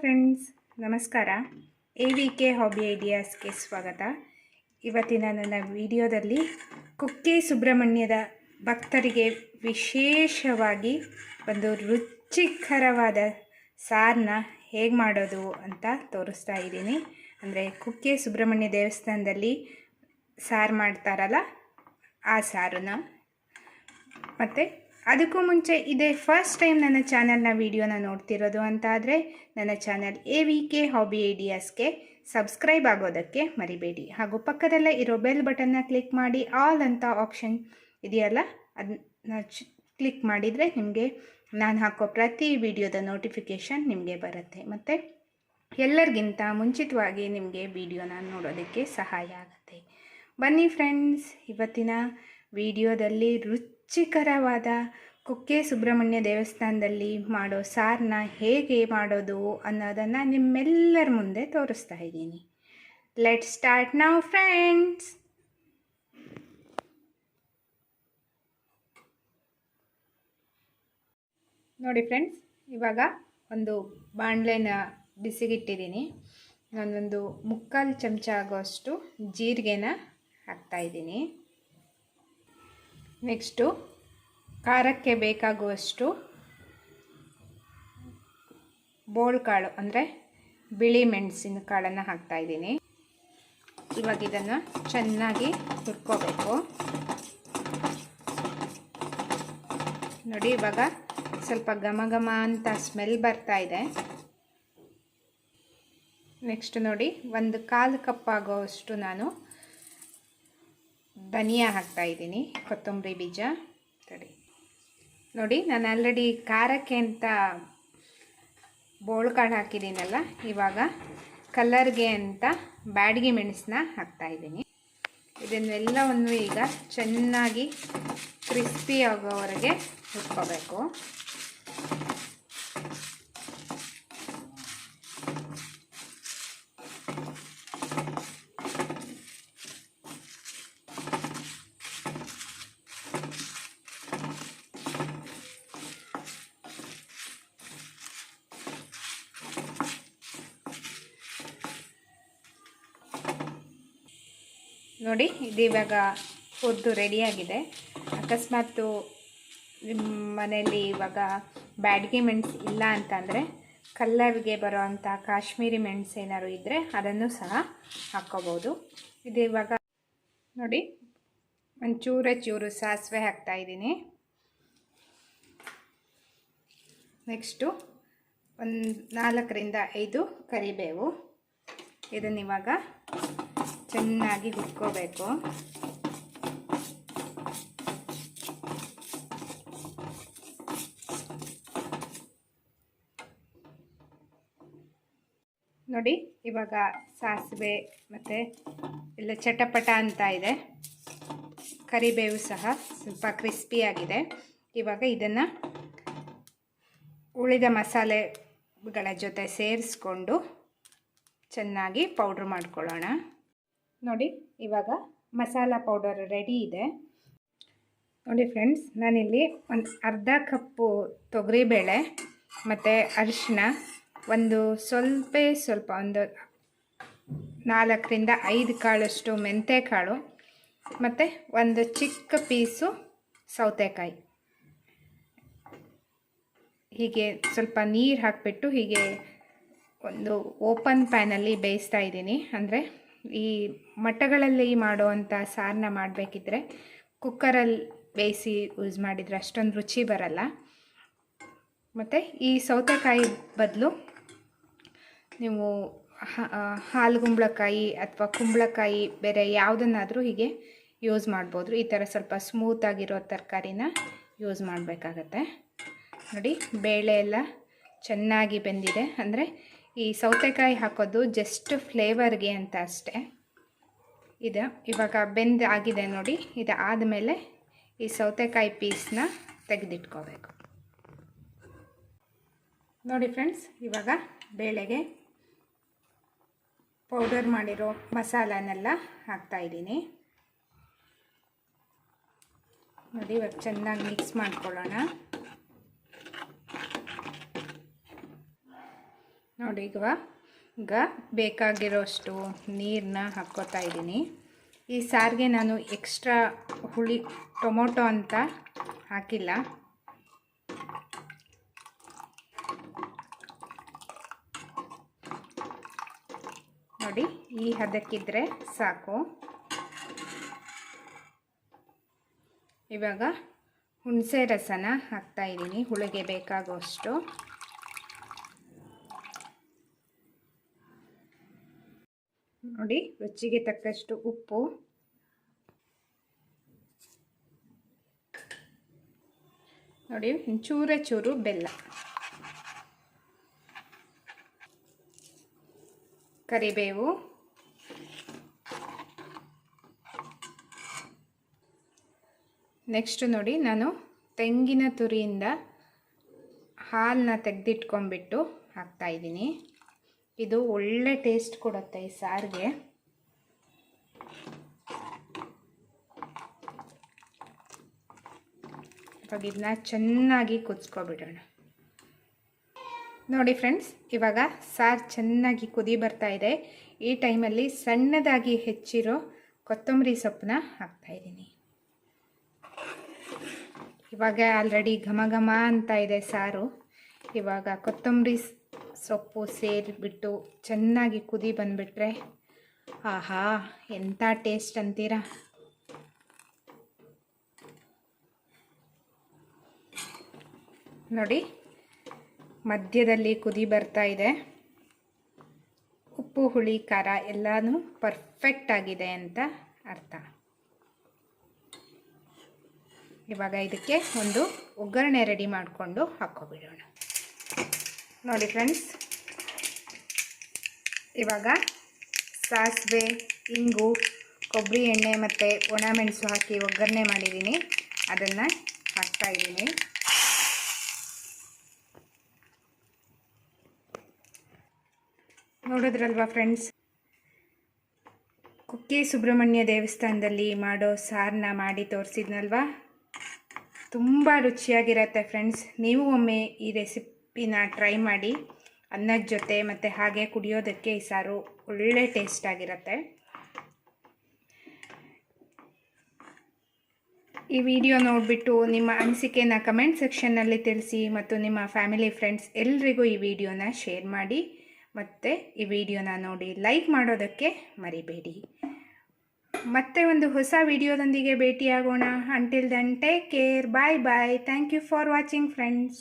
Friends ನಮಸ್ಕಾರ. A V K hobby ಐಡಿಯಾಸ್ಗೆ ಸ್ವಾಗತ. ಇವತ್ತಿನ ನನ್ನ ವಿಡಿಯೋದಲ್ಲಿ ಕುಕ್ಕೆ ಸುಬ್ರಹ್ಮಣ್ಯದ ಭಕ್ತರಿಗೆ ವಿಶೇಷವಾಗಿ ಒಂದು ರುಚಿಕರವಾದ ಸಾರನ್ನ ಹೇಗೆ ಮಾಡೋದು ಅಂತ ತೋರಿಸ್ತಾ ಇದ್ದೀನಿ. ಅಂದರೆ ಕುಕ್ಕೆ ಸುಬ್ರಹ್ಮಣ್ಯ ದೇವಸ್ಥಾನದಲ್ಲಿ ಸಾರು ಮಾಡ್ತಾರಲ್ಲ, ಆ ಸಾರನ್ನ. ಮತ್ತು ಅದಕ್ಕೂ ಮುಂಚೆ ಇದೇ ಫಸ್ಟ್ ಟೈಮ್ ನನ್ನ ಚಾನಲ್ನ ವೀಡಿಯೋನ ನೋಡ್ತಿರೋದು ಅಂತ ಆದರೆ ನನ್ನ channel A V K hobby ಐಡಿಯಾಸ್ಗೆ subscribe ಆಗೋದಕ್ಕೆ ಮರಿಬೇಡಿ. ಹಾಗೂ ಪಕ್ಕದಲ್ಲೇ ಇರೋ ಬೆಲ್ ಬಟನ್ನ ಕ್ಲಿಕ್ ಮಾಡಿ ಆಲ್ ಅಂತ ಆಪ್ಷನ್ ಇದೆಯಲ್ಲ ಅದನ್ನ ಕ್ಲಿಕ್ ಮಾಡಿದರೆ ನಿಮಗೆ ನಾನು ಹಾಕೋ ಪ್ರತಿ ವಿಡಿಯೋದ ನೋಟಿಫಿಕೇಷನ್ ನಿಮಗೆ ಬರುತ್ತೆ. ಮತ್ತು ಎಲ್ಲರಿಗಿಂತ ಮುಂಚಿತವಾಗಿ ನಿಮಗೆ ವಿಡಿಯೋನ ನೋಡೋದಕ್ಕೆ ಸಹಾಯ ಆಗುತ್ತೆ. ಬನ್ನಿ ಫ್ರೆಂಡ್ಸ್ ಇವತ್ತಿನ ವಿಡಿಯೋದಲ್ಲಿ ರುಚಿಕರವಾದ ಕುಕ್ಕೆ ಸುಬ್ರಹ್ಮಣ್ಯ ದೇವಸ್ಥಾನದಲ್ಲಿ ಮಾಡೋ ಸಾರನ್ನ ಹೇಗೆ ಮಾಡೋದು ಅನ್ನೋದನ್ನು ನಿಮ್ಮೆಲ್ಲರ ಮುಂದೆ ತೋರಿಸ್ತಾ ಇದ್ದೀನಿ. ಲೆಟ್ ಸ್ಟಾರ್ಟ್ ನಾವು ಫ್ರೆಂಡ್ಸ್ ನೋಡಿ ಫ್ರೆಂಡ್ಸ್ ಇವಾಗ ಒಂದು ಬಾಣಲೆನ ಬಿಸಿಗಿಟ್ಟಿದ್ದೀನಿ. ನಾನೊಂದು ಮುಕ್ಕಾಲು ಚಮಚ ಆಗೋಷ್ಟು ಜೀರಿಗೆನ ಹಾಕ್ತಾಯಿದ್ದೀನಿ ನೆಕ್ಸ್ಟು ಖಾರಕ್ಕೆ ಬೇಕಾಗುವಷ್ಟು ಬೋಳ್ ಕಾಳು, ಅಂದರೆ ಬಿಳಿ ಮೆಣಸಿನ ಕಾಳನ್ನು ಹಾಕ್ತಾಯಿದ್ದೀನಿ ಇವಾಗ ಇದನ್ನು ಚೆನ್ನಾಗಿ ಹುರ್ಕೋಬೇಕು. ನೋಡಿ, ಇವಾಗ ಸ್ವಲ್ಪ ಘಮ ಘಮ ಅಂತ ಸ್ಮೆಲ್ ಬರ್ತಾ ಇದೆ. ನೆಕ್ಸ್ಟ್ ನೋಡಿ, ಒಂದು ಕಾಲು ಕಪ್ ಆಗೋಷ್ಟು ನಾನು ಧನಿಯಾ ಹಾಕ್ತಾ ಇದ್ದೀನಿ, ಕೊತ್ತಂಬರಿ ಬೀಜ. ತಡಿ. ನೋಡಿ, ನಾನು ಆಲ್ರೆಡಿ ಖಾರಕ್ಕೆ ಅಂತ ಬೋಳ್ಕಾಳು ಹಾಕಿದ್ದೀನಲ್ಲ, ಇವಾಗ ಕಲರ್ಗೆ ಅಂತ ಬ್ಯಾಡಿಗೆ ಮೆಣಸನ್ನ ಹಾಕ್ತಾ ಇದ್ದೀನಿ. ಇದನ್ನೆಲ್ಲವನ್ನು ಈಗ ಚೆನ್ನಾಗಿ ಕ್ರಿಸ್ಪಿ ಆಗೋವರೆಗೆ ಹುರ್ಕೋಬೇಕು. ನೋಡಿ, ಇದು ಇವಾಗ ಹುರಿದು ರೆಡಿಯಾಗಿದೆ ಅಕಸ್ಮಾತು ನಿಮ್ಮ ಮನೆಯಲ್ಲಿ ಇವಾಗ ಬ್ಯಾಡ್ಗೆ ಮೆಣಸು ಇಲ್ಲ ಅಂತಂದರೆ ಕಲ್ಲರ್ಗೆ ಬರೋ ಅಂಥ ಕಾಶ್ಮೀರಿ ಮೆಣಸು ಏನಾದ್ರು ಇದ್ದರೆ ಅದನ್ನು ಸಹ ಹಾಕ್ಕೋಬೋದು. ಇದು ಇವಾಗ ನೋಡಿ, ಒಂಚೂರೇ ಚೂರು ಸಾಸಿವೆ ಹಾಕ್ತಾಯಿದ್ದೀನಿ ನೆಕ್ಸ್ಟು ಒಂದು ನಾಲ್ಕರಿಂದ ಐದು ಕರಿಬೇವು. ಇದನ್ನಿವಾಗ ಚೆನ್ನಾಗಿ ಹುರ್ಕೋಬೇಕು. ನೋಡಿ, ಇವಾಗ ಸಾಸಿವೆ ಮತ್ತು ಎಲ್ಲ ಚಟಪಟ ಅಂತ ಇದೆ. ಕರಿಬೇವು ಸಹ ಸ್ವಲ್ಪ ಕ್ರಿಸ್ಪಿಯಾಗಿದೆ ಇವಾಗ ಇದನ್ನು ಉಳಿದ ಮಸಾಲೆಗಳ ಜೊತೆ ಸೇರಿಸ್ಕೊಂಡು ಚೆನ್ನಾಗಿ ಪೌಡ್ರ್ ಮಾಡ್ಕೊಳ್ಳೋಣ. ನೋಡಿ, ಇವಾಗ ಮಸಾಲ ಪೌಡರ್ ರೆಡಿ ಇದೆ. ನೋಡಿ ಫ್ರೆಂಡ್ಸ್ ನಾನಿಲ್ಲಿ ಒಂದು ಅರ್ಧ ಕಪ್ಪು ತೊಗರಿಬೇಳೆ ಮತ್ತು ಅರಿಶಿನ ಒಂದು ಸ್ವಲ್ಪ ಸ್ವಲ್ಪ ಒಂದು ನಾಲ್ಕರಿಂದ ಐದು ಕಾಳಷ್ಟು ಮೆಂತೆಕಾಳು ಮತ್ತು ಒಂದು ಚಿಕ್ಕ ಪೀಸು ಸೌತೆಕಾಯಿ. ಹೀಗೆ ಸ್ವಲ್ಪ ನೀರು ಹಾಕಿಬಿಟ್ಟು ಹೀಗೆ ಒಂದು ಓಪನ್ ಪ್ಯಾನಲ್ಲಿ ಬೇಯಿಸ್ತಾ ಇದ್ದೀನಿ. ಅಂದರೆ ಈ ಮಟ್ಟಗಳಲ್ಲಿ ಮಾಡುವಂಥ ಸಾರನ್ನ ಮಾಡಬೇಕಿದ್ರೆ ಕುಕ್ಕರಲ್ಲಿ ಬೇಯಿಸಿ ಯೂಸ್ ಮಾಡಿದರೆ ಅಷ್ಟೊಂದು ರುಚಿ ಬರಲ್ಲ. ಮತ್ತು ಈ ಸೌತೆಕಾಯಿ ಬದಲು ನೀವು ಹಾಲು ಕುಂಬಳಕಾಯಿ ಅಥವಾ ಕುಂಬಳಕಾಯಿ ಬೇರೆ ಯಾವುದನ್ನಾದರೂ ಹೀಗೆ ಯೂಸ್ ಮಾಡ್ಬೋದು. ಈ ಥರ ಸ್ವಲ್ಪ ಸ್ಮೂತಾಗಿರೋ ತರಕಾರಿನ ಯೂಸ್ ಮಾಡಬೇಕಾಗತ್ತೆ. ನೋಡಿ, ಬೇಳೆ ಎಲ್ಲ ಚೆನ್ನಾಗಿ ಬೆಂದಿದೆ. ಅಂದರೆ ಈ ಸೌತೆಕಾಯಿ ಹಾಕೋದು ಜಸ್ಟ್ ಫ್ಲೇವರ್ಗೆ ಅಂತ ಅಷ್ಟೇ. ಇದು ಇವಾಗ ಬೆಂದು ಆಗಿದೆ ನೋಡಿ, ಇದು ಆದಮೇಲೆ ಈ ಸೌತೆಕಾಯಿ ಪೀಸ್ನ ತೆಗೆದಿಟ್ಕೋಬೇಕು. ನೋಡಿ ಫ್ರೆಂಡ್ಸ್ ಇವಾಗ ಬೇಳೆಗೆ ಪೌಡರ್ ಮಾಡಿರೋ ಮಸಾಲನೆಲ್ಲ ಹಾಕ್ತಾಯಿದ್ದೀನಿ ನೋಡಿ ಇವಾಗ ಚೆನ್ನಾಗಿ ಮಿಕ್ಸ್ ಮಾಡ್ಕೊಳ್ಳೋಣ. ನೋಡಿ, ಈಗ ಈಗ ಬೇಕಾಗಿರೋಷ್ಟು ನೀರನ್ನ ಹಾಕ್ಕೋತಾ ಇದ್ದೀನಿ. ಈ ಸಾರಿಗೆ ನಾನು ಎಕ್ಸ್ಟ್ರಾ ಹುಳಿ, ಟೊಮೊಟೊ ಅಂತ ಹಾಕಿಲ್ಲ. ನೋಡಿ, ಈ ಹದಕ್ಕಿದ್ರೆ ಸಾಕು. ಇವಾಗ ಹುಣಸೆ ರಸನ ಹಾಕ್ತಾ ಇದ್ದೀನಿ, ಹುಳಿಗೆ ಬೇಕಾಗುವಷ್ಟು. ನೋಡಿ, ರುಚಿಗೆ ತಕ್ಕಷ್ಟು ಉಪ್ಪು. ನೋಡಿ ಚೂರ ಚೂರು ಬೆಲ್ಲ. ಕರಿಬೇವು. ನೆಕ್ಸ್ಟ್ ನೋಡಿ, ನಾನು ತೆಂಗಿನ ತುರಿಯಿಂದ ಹಾಲನ್ನ ತೆಗೆದಿಟ್ಕೊಂಡ್ಬಿಟ್ಟು ಹಾಕ್ತಾಯಿದ್ದೀನಿ ಇದು ಒಳ್ಳೆ ಟೇಸ್ಟ್ ಕೊಡುತ್ತೆ ಈ ಸಾರಿಗೆ. ಇವಾಗ ಇದನ್ನ ಚೆನ್ನಾಗಿ ಕುದಿಸ್ಕೊಬಿಡೋಣ. ನೋಡಿ ಫ್ರೆಂಡ್ಸ್ ಇವಾಗ ಸಾರು ಚೆನ್ನಾಗಿ ಕುದಿ ಬರ್ತಾ ಇದೆ. ಈ ಟೈಮಲ್ಲಿ ಸಣ್ಣದಾಗಿ ಹೆಚ್ಚಿರೋ ಕೊತ್ತಂಬರಿ ಸೊಪ್ಪನ್ನ ಹಾಕ್ತಾಯಿದ್ದೀನಿ ಇವಾಗ ಆಲ್ರೆಡಿ ಘಮ ಘಮ ಅಂತ ಇದೆ ಸಾರು. ಇವಾಗ ಕೊತ್ತಂಬರಿ ಸೊಪ್ಪು ಸೇರಿಬಿಟ್ಟು ಚೆನ್ನಾಗಿ ಕುದಿ ಬಂದುಬಿಟ್ರೆ, ಆಹಾ, ಎಂಥ ಟೇಸ್ಟ್ ಅಂತೀರಾ? ನೋಡಿ, ಮಧ್ಯದಲ್ಲಿ ಕುದಿ ಬರ್ತಾ ಇದೆ. ಉಪ್ಪು, ಹುಳಿ, ಖಾರ ಎಲ್ಲನೂ ಪರ್ಫೆಕ್ಟ್ ಆಗಿದೆ ಅಂತ ಅರ್ಥ. ಇವಾಗ ಇದಕ್ಕೆ ಒಂದು ಒಗ್ಗರಣೆ ರೆಡಿ ಮಾಡಿಕೊಂಡು ಹಾಕ್ಕೊಬಿಡೋಣ. ನೋಡಿ ಫ್ರೆಂಡ್ಸ್. ಇವಾಗ ಸಾಸಿವೆ, ಇಂಗು, ಕೊಬ್ಬರಿ ಎಣ್ಣೆ ಮತ್ತು ಒಣಮೆಣಸು ಹಾಕಿ ಒಗ್ಗರಣೆ ಮಾಡಿದ್ದೀನಿ. ಅದನ್ನು ಹಾಕ್ತಾಯಿದ್ದೀನಿ ನೋಡಿದ್ರಲ್ವಾ ಫ್ರೆಂಡ್ಸ್? ಕುಕ್ಕೆ ಸುಬ್ರಹ್ಮಣ್ಯ ದೇವಸ್ಥಾನದಲ್ಲಿ ಮಾಡೋ ಸಾರನ್ನ ಮಾಡಿ ತೋರಿಸಿದ್ನಲ್ವಾ? ತುಂಬ ರುಚಿಯಾಗಿರತ್ತೆ ಫ್ರೆಂಡ್ಸ್. ನೀವು ಒಮ್ಮೆ ಈ ರೆಸಿಪಿನ ಟ್ರೈ ಮಾಡಿ ಅನ್ನದ ಜೊತೆ ಮತ್ತು ಹಾಗೆ ಕುಡಿಯೋದಕ್ಕೆ ಈ ಸಾರು ಒಳ್ಳೆ ಟೇಸ್ಟ್ ಆಗಿರುತ್ತೆ. ಈ ವಿಡಿಯೋ ನೋಡಿಬಿಟ್ಟು ನಿಮ್ಮ ಅನಿಸಿಕೆನ ಕಮೆಂಟ್ ಸೆಕ್ಷನ್ನಲ್ಲಿ ತಿಳಿಸಿ ಮತ್ತು ನಿಮ್ಮ ಫ್ಯಾಮಿಲಿ ಫ್ರೆಂಡ್ಸ್ ಎಲ್ರಿಗೂ ಈ ವಿಡಿಯೋನ ಶೇರ್ ಮಾಡಿ ಮತ್ತು ಈ ವಿಡಿಯೋನ ನೋಡಿ ಲೈಕ್ ಮಾಡೋದಕ್ಕೆ ಮರಿಬೇಡಿ. ಮತ್ತೆ ಒಂದು ಹೊಸ ವಿಡಿಯೋದೊಂದಿಗೆ ಭೇಟಿಯಾಗೋಣ. Until then take care bye bye thank you for watching friends